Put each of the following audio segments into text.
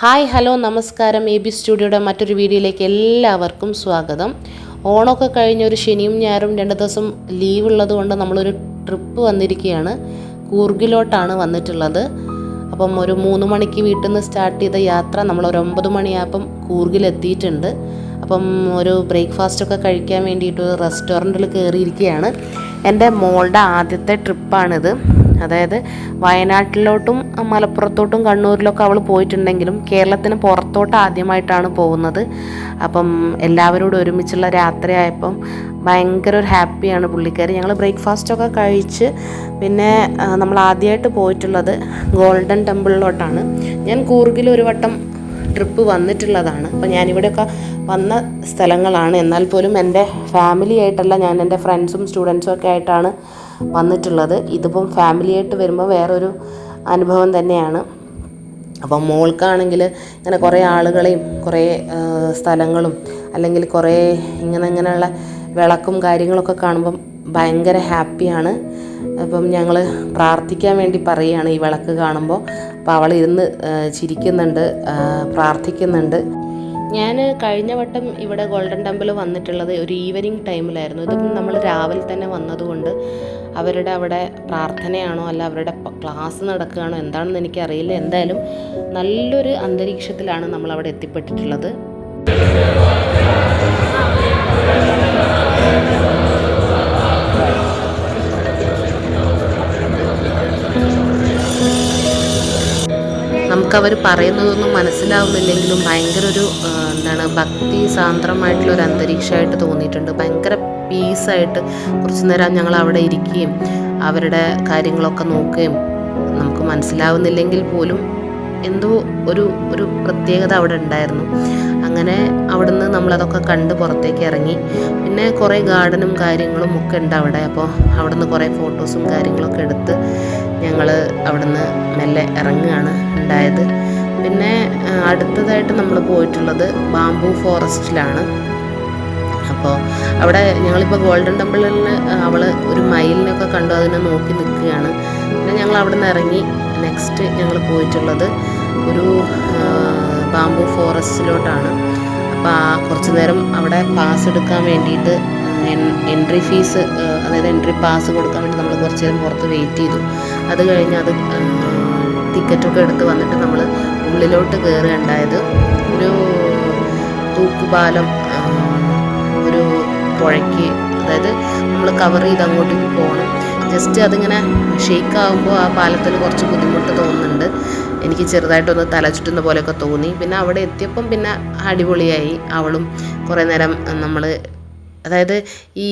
Hi hello നമസ്കാരം. A B സ്റ്റുഡിയോയുടെ മറ്റൊരു വീഡിയോയിലേക്ക് എല്ലാവർക്കും സ്വാഗതം. ഓണമൊക്കെ കഴിഞ്ഞ ഒരു ശനിയും ഞായറും രണ്ട് ദിവസം ലീവ് ഉള്ളതുകൊണ്ട് നമ്മളൊരു ട്രിപ്പ് വന്നിരിക്കുകയാണ്. കൂർഗിലോട്ടാണ് വന്നിട്ടുള്ളത്. അപ്പം ഒരു മൂന്ന് മണിക്ക് വീട്ടിൽ നിന്ന് സ്റ്റാർട്ട് ചെയ്ത യാത്ര നമ്മൾ ഒരു ഒമ്പത് മണിയാകുമ്പം കൂർഗിലെത്തിയിട്ടുണ്ട്. അപ്പം ഒരു ബ്രേക്ക്ഫാസ്റ്റൊക്കെ കഴിക്കാൻ വേണ്ടിയിട്ട് ഒരു റെസ്റ്റോറന്റിൽ കയറിയിരിക്കുകയാണ്. എന്റെ മോളുടെ ആദ്യത്തെ ട്രിപ്പാണിത് അതായത് വയനാട്ടിലോട്ടും മലപ്പുറത്തോട്ടും കണ്ണൂരിലൊക്കെ അവൾ പോയിട്ടുണ്ടെങ്കിലും കേരളത്തിന് പുറത്തോട്ട് ആദ്യമായിട്ടാണ് പോകുന്നത്. അപ്പം എല്ലാവരോടും ഒരുമിച്ചുള്ള രാത്രിയായപ്പം ഭയങ്കര ഒരു ഹാപ്പിയാണ് പുള്ളിക്കാരി. ഞങ്ങൾ ബ്രേക്ക്ഫാസ്റ്റൊക്കെ കഴിച്ച് പിന്നെ നമ്മൾ ആദ്യമായിട്ട് പോയിട്ടുള്ളത് ഗോൾഡൻ ടെമ്പിളിലോട്ടാണ്. ഞാൻ കൂർഗിൽ ഒരു വട്ടം ട്രിപ്പ് വന്നിട്ടുള്ളതാണ്. അപ്പോൾ ഞാനിവിടെയൊക്കെ വന്ന സ്ഥലങ്ങളാണ്. എന്നാൽ പോലും എന്റെ ഫാമിലി ആയിട്ടല്ല ഞാൻ എന്റെ ഫ്രണ്ട്സും സ്റ്റുഡൻസും ഒക്കെ ആയിട്ടാണ് വന്നിട്ടുള്ളത്. ഇതിപ്പം ഫാമിലിയായിട്ട് വരുമ്പോൾ വേറൊരു അനുഭവം തന്നെയാണ്. അപ്പം മോൾക്കാണെങ്കിൽ ഇങ്ങനെ കുറേ ആളുകളെയും കുറേ സ്ഥലങ്ങളും അല്ലെങ്കിൽ കുറേ ഇങ്ങനെ ഇങ്ങനെയുള്ള വിളക്കും കാര്യങ്ങളൊക്കെ കാണുമ്പം ഭയങ്കര ഹാപ്പിയാണ്. അപ്പം ഞങ്ങൾ പ്രാർത്ഥിക്കാൻ വേണ്ടി പറയുകയാണ് ഈ വിളക്ക് കാണുമ്പോൾ. അപ്പോൾ അവൾ ഇരുന്ന് ചിരിക്കുന്നുണ്ട് പ്രാർത്ഥിക്കുന്നുണ്ട്. ഞാൻ കഴിഞ്ഞ വട്ടം ഇവിടെ ഗോൾഡൻ ടെമ്പിൾ വന്നിട്ടുള്ളത് ഒരു ഈവനിങ് ടൈമിലായിരുന്നു ഇതിപ്പം നമ്മൾ രാവിലെ തന്നെ വന്നതുകൊണ്ട് അവരുടെ അവിടെ പ്രാർത്ഥനയാണോ അല്ല അവരുടെ ക്ലാസ് നടക്കുകയാണോ എന്താണെന്ന് എനിക്കറിയില്ല. എന്തായാലും നല്ലൊരു അന്തരീക്ഷത്തിലാണ് നമ്മൾ അവിടെ എത്തിപ്പെട്ടിട്ടുള്ളത്. നമുക്കവർ പറയുന്നതൊന്നും മനസ്സിലാവുന്നില്ലെങ്കിലും ഭയങ്കര ഒരു എന്താണ് ഭക്തി സാന്ദ്രമായിട്ടുള്ള ഒരു അന്തരീക്ഷമായിട്ട് തോന്നിയിട്ടുണ്ട്. ഭയങ്കര പീസായിട്ട് കുറച്ച് നേരം ഞങ്ങൾ അവിടെ ഇരിക്കുകയും അവരുടെ കാര്യങ്ങളൊക്കെ നോക്കുകയും നമുക്ക് മനസ്സിലാവുന്നില്ലെങ്കിൽ പോലും എന്തോ ഒരു ഒരു പ്രത്യേകത അവിടെ ഉണ്ടായിരുന്നു. അങ്ങനെ അവിടുന്ന് നമ്മളതൊക്കെ കണ്ട് പുറത്തേക്ക് ഇറങ്ങി. പിന്നെ കുറേ ഗാർഡനും കാര്യങ്ങളും ഒക്കെ ഉണ്ട് അവിടെ. അപ്പോൾ അവിടുന്ന് കുറേ ഫോട്ടോസും കാര്യങ്ങളൊക്കെ എടുത്ത് ഞങ്ങൾ അവിടുന്ന് മെല്ലെ ഇറങ്ങുകയാണ് ഉണ്ടായത്. പിന്നെ അടുത്തതായിട്ട് നമ്മൾ പോയിട്ടുള്ളത് ബാംബു ഫോറസ്റ്റിലാണ്. അപ്പോൾ അവിടെ ഞങ്ങളിപ്പോൾ ഗോൾഡൻ ടെമ്പിളിൽ അവൾ ഒരു മയിലിനൊക്കെ കണ്ടു. അതിനെ നോക്കി നിൽക്കുകയാണ്. പിന്നെ ഞങ്ങൾ അവിടെ നിന്ന് ഇറങ്ങി നെക്സ്റ്റ് ഞങ്ങൾ പോയിട്ടുള്ളത് ഒരു ബാംബു ഫോറസ്റ്റിലോട്ടാണ് അപ്പോൾ ആ കുറച്ച് നേരം അവിടെ പാസ് എടുക്കാൻ വേണ്ടിയിട്ട് എൻട്രി ഫീസ് അതായത് എൻട്രി പാസ് കൊടുക്കാൻ വേണ്ടി നമ്മൾ കുറച്ച് നേരം പുറത്ത് വെയിറ്റ് ചെയ്തു. അത് കഴിഞ്ഞ് അത് ടിക്കറ്റൊക്കെ എടുത്ത് വന്നിട്ട് നമ്മൾ ഉള്ളിലോട്ട് കയറുകയുണ്ടായത് ഒരു തൂക്കുപാലം ഒരു പുഴയ്ക്ക് അതായത് നമ്മൾ കവർ ചെയ്ത് അങ്ങോട്ടേക്ക് പോകണം. ജസ്റ്റ് അതിങ്ങനെ ഷേക്ക് ആകുമ്പോൾ ആ പാലത്തിൽ കുറച്ച് ബുദ്ധിമുട്ട് തോന്നുന്നുണ്ട്. എനിക്ക് ചെറുതായിട്ടൊന്ന് തല ചുറ്റുന്ന പോലെയൊക്കെ തോന്നി. പിന്നെ അവിടെ എത്തിയപ്പം പിന്നെ അടിപൊളിയായി. അവളും കുറേ നേരം നമ്മൾ അതായത് ഈ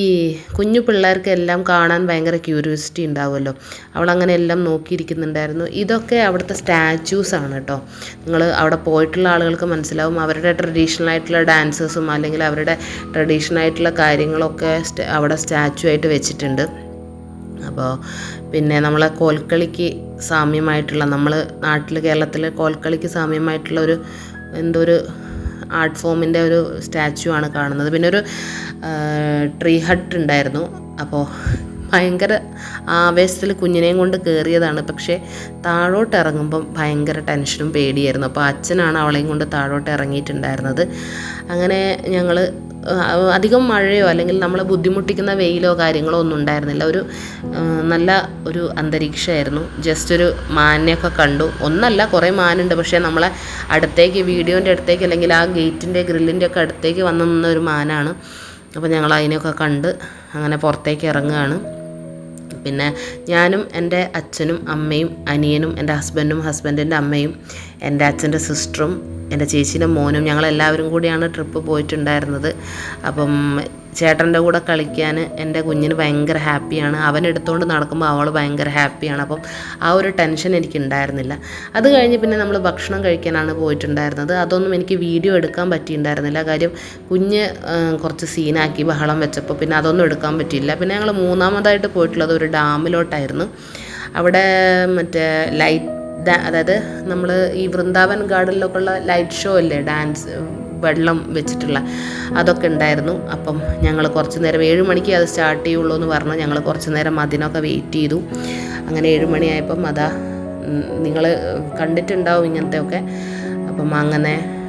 കുഞ്ഞു പിള്ളേർക്ക് എല്ലാം കാണാൻ ഭയങ്കര ക്യൂരിയോസിറ്റി ഉണ്ടാവുമല്ലോ. അവളങ്ങനെ എല്ലാം നോക്കിയിരിക്കുന്നുണ്ടായിരുന്നു. ഇതൊക്കെ അവിടുത്തെ സ്റ്റാച്യൂസ് ആണ് കേട്ടോ നിങ്ങൾ അവിടെ പോയിട്ടുള്ള ആളുകൾക്ക് മനസ്സിലാവും. അവരുടെ ട്രഡീഷണൽ ആയിട്ടുള്ള ഡാൻസേഴ്സും അല്ലെങ്കിൽ അവരുടെ ട്രഡീഷണൽ ആയിട്ടുള്ള കാര്യങ്ങളൊക്കെ അവിടെ സ്റ്റാച്ചു ആയിട്ട് വെച്ചിട്ടുണ്ട്. അപ്പോൾ പിന്നെ നമ്മളെ കോൽക്കളിക്ക് സാമ്യമായിട്ടുള്ള നമ്മൾ നാട്ടിൽ കേരളത്തിൽ കോൽക്കളിക്ക് സാമ്യമായിട്ടുള്ള ഒരു എന്തോ ഒരു ആർട്ട് ഫോമിന്റെ ഒരു സ്റ്റാച്ചു ആണ് കാണുന്നത്. പിന്നെ ഒരു ട്രീ ഹട്ട് ഉണ്ടായിരുന്നു. അപ്പോൾ ഭയങ്കര ആവേശത്തിൽ കുഞ്ഞിനെയും കൊണ്ട് കയറിയതാണ് പക്ഷേ താഴോട്ട് ഇറങ്ങുമ്പം ഭയങ്കര ടെൻഷനും പേടിയായിരുന്നു. അപ്പോൾ അച്ഛനാണ് അവളെയും കൊണ്ട് താഴോട്ട് ഇറങ്ങിയിട്ടുണ്ടായിരുന്നത്. അങ്ങനെ ഞങ്ങൾ അധികം മഴയോ അല്ലെങ്കിൽ നമ്മളെ ബുദ്ധിമുട്ടിക്കുന്ന വെയിലോ കാര്യങ്ങളോ ഒന്നും ഉണ്ടായിരുന്നില്ല. ഒരു നല്ല ഒരു അന്തരീക്ഷമായിരുന്നു. ജസ്റ്റ് ഒരു മാനിനെയൊക്കെ കണ്ടു. ഒന്നല്ല കുറേ മാനുണ്ട്. പക്ഷേ നമ്മളെ അടുത്തേക്ക് വീഡിയോന്റെ അടുത്തേക്ക് അല്ലെങ്കിൽ ആ ഗേറ്റിന്റെ ഗ്രില്ലിന്റെ ഒക്കെ അടുത്തേക്ക് വന്ന് നിന്ന ഒരു മാനാണ്. അപ്പോൾ ഞങ്ങൾ അതിനെയൊക്കെ കണ്ട് അങ്ങനെ പുറത്തേക്ക് ഇറങ്ങുകയാണ്. പിന്നെ ഞാനും എന്റെ അച്ഛനും അമ്മയും അനിയനും എന്റെ ഹസ്ബൻഡും ഹസ്ബൻഡിന്റെ അമ്മയും എന്റെ അച്ഛന്റെ സിസ്റ്ററും എന്റെ ചേച്ചീന്റെ മോനും ഞങ്ങളെല്ലാവരും കൂടിയാണ് ട്രിപ്പ് പോയിട്ടുണ്ടായിരുന്നത്. അപ്പം ചേട്ടന്റെ കൂടെ കളിക്കാൻ എന്റെ കുഞ്ഞിന് ഭയങ്കര ഹാപ്പിയാണ്. അവൻ എടുത്തുകൊണ്ട് നടക്കുമ്പോൾ അവൾ ഭയങ്കര ഹാപ്പിയാണ്. അപ്പം ആ ഒരു ടെൻഷൻ എനിക്ക് ഉണ്ടായിരുന്നില്ല അത് കഴിഞ്ഞ് പിന്നെ നമ്മൾ ഭക്ഷണം കഴിക്കാനാണ് പോയിട്ടുണ്ടായിരുന്നത്. അതൊന്നും എനിക്ക് വീഡിയോ എടുക്കാൻ പറ്റിയിട്ടുണ്ടായിരുന്നില്ല. കാര്യം കുഞ്ഞ് കുറച്ച് സീനാക്കി ബഹളം വെച്ചപ്പോൾ പിന്നെ അതൊന്നും എടുക്കാൻ പറ്റിയില്ല. പിന്നെ ഞങ്ങൾ മൂന്നാമതായിട്ട് പോയിട്ടുള്ളത് ഒരു ഡാമിലോട്ടായിരുന്നു. അവിടെ മറ്റേ ലൈറ്റ് അതായത് നമ്മൾ ഈ വൃന്ദാവൻ ഗാർഡനിലൊക്കെ ഉള്ള ലൈറ്റ് ഷോ അല്ലേ ഡാൻസ് വെള്ളം വെച്ചിട്ടുള്ള അതൊക്കെ ഉണ്ടായിരുന്നു. അപ്പം ഞങ്ങൾ കുറച്ച് നേരം ഏഴ് മണിക്ക് അത് സ്റ്റാർട്ട് ചെയ്യുള്ളൂ എന്ന് പറഞ്ഞു. ഞങ്ങൾ കുറച്ച് നേരം അതിനൊക്കെ വെയിറ്റ് ചെയ്തു. അങ്ങനെ ഏഴ് മണിയായപ്പം അതാ നിങ്ങൾ കണ്ടിട്ടുണ്ടാവും ഇങ്ങനത്തെയൊക്കെ. അപ്പം അങ്ങനെ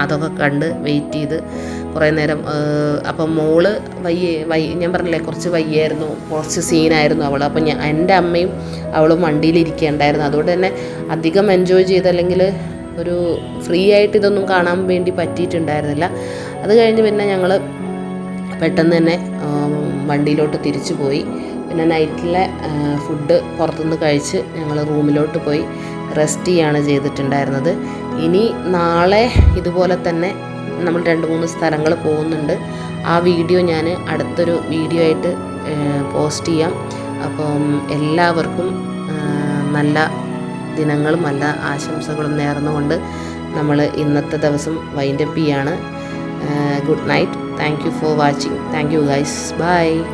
അതൊക്കെ കണ്ട് വെയിറ്റ് ചെയ്ത് കുറേ നേരം അപ്പം മോൾ വയ്യേ വയ്യ ഞാൻ പറഞ്ഞില്ലേ കുറച്ച് വയ്യായിരുന്നു കുറച്ച് സീനായിരുന്നു അവൾ അപ്പം ഞാൻ എന്റെ അമ്മയും അവളും വണ്ടിയിലിരിക്കുകയുണ്ടായിരുന്നു അതുകൊണ്ട് തന്നെ അധികം എൻജോയ് ചെയ്ത് അല്ലെങ്കിൽ ഒരു ഫ്രീ ആയിട്ട് ഇതൊന്നും കാണാൻ വേണ്ടി പറ്റിയിട്ടുണ്ടായിരുന്നില്ല. അത് കഴിഞ്ഞ് പിന്നെ ഞങ്ങൾ പെട്ടെന്ന് തന്നെ വണ്ടിയിലോട്ട് തിരിച്ചു പോയി. പിന്നെ നൈറ്റിലെ ഫുഡ് പുറത്തുനിന്ന് കഴിച്ച് ഞങ്ങൾ റൂമിലോട്ട് പോയി റെസ്റ്റ് ചെയ്യാണ് ചെയ്തിട്ടുണ്ടായിരുന്നത്. ഇനി നാളെ ഇതുപോലെ തന്നെ നമ്മൾ രണ്ട് മൂന്ന് സ്ഥലങ്ങൾ പോകുന്നുണ്ട്. ആ വീഡിയോ ഞാൻ അടുത്തൊരു വീഡിയോ ആയിട്ട് പോസ്റ്റ് ചെയ്യാം. അപ്പം എല്ലാവർക്കും നല്ല ദിനങ്ങളും നല്ല ആശംസകളും നേർന്നുകൊണ്ട് നമ്മൾ ഇന്നത്തെ ദിവസം വൈൻഡപ്പ് ചെയ്യാണ്. Good night. Thank you for watching. Thank you guys. Bye.